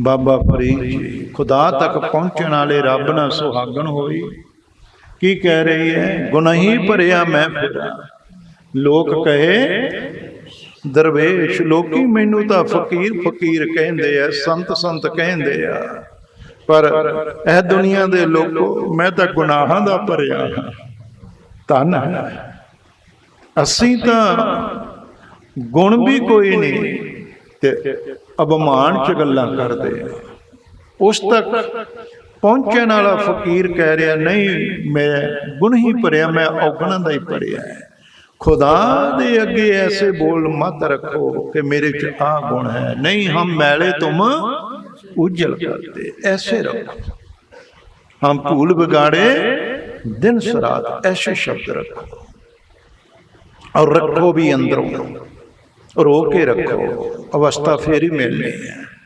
ਬਾਬਾ ਫਰੀਦ ਜੀ ਖੁਦਾ ਤੱਕ ਪਹੁੰਚਣ ਵਾਲੇ ਰੱਬ ਨਾਲ ਸੁਹਾਗਣ ਹੋਈ। ਕੀ ਕਹਿ ਰਹੀ ਹੈ? ਗੁਨਾਹੀ ਭਰਿਆ ਮੈਂ ਫਿਰਾਂ ਲੋਕ ਕਹੇ ਦਰਵੇਸ਼ ਲੋਕੀ ਮੈਨੂੰ ਤਾਂ ਫਕੀਰ ਫਕੀਰ ਕਹਿੰਦੇ ਆ ਸੰਤ ਸੰਤ ਕਹਿੰਦੇ ਆ। ਪਰ ਇਹ ਦੁਨੀਆ ਦੇ ਲੋਕੋ ਮੈਂ ਤਾਂ ਗੁਨਾਹਾਂ ਦਾ ਭਰਿਆ ਹਾਂ। ਧੰਨ ਅਸੀਂ ਤਾਂ ਗੁਣ ਵੀ ਕੋਈ ਨਹੀਂ। ਤੇ ਅਭਿਮਾਨ ਚ ਗੱਲਾਂ ਕਰਦੇ ਆ। ਉਸ ਤੱਕ ਪਹੁੰਚਣ ਵਾਲਾ ਫਕੀਰ ਕਹਿ ਰਿਹਾ, ਨਹੀਂ, ਮੈਂ ਗੁਣ ਹੀ ਭਰਿਆ, ਮੈਂ ਔਗਣਾਂ ਦਾ ਹੀ ਭਰਿਆ ਖੁਦਾ ਦੇ ਅੱਗੇ ਐਸੇ ਬੋਲ ਮਤ ਰੱਖੋ ਕਿ ਮੇਰੇ ਚ ਆ ਗੁਣ ਹੈ। ਨਹੀਂ, ਹਮ ਮੈਲੇ ਤੁਮ ਉਜਲ ਕਰਤੇ ਐਸੇ ਰੱਖੋ। ਹਮ ਭੂਲ ਵਿਗਾੜੇ, ਦਿਨ ਸਰਾਤ ਐਸੇ ਸ਼ਬਦ ਰੱਖੋ। ਔਰ ਰੱਖੋ ਵੀ ਅੰਦਰੋਂ। ਰੋ ਕੇ ਰੱਖੋ ਅਵਸਥਾ ਫੇਰ ਹੀ ਮਿਲਣੀ ਹੈ।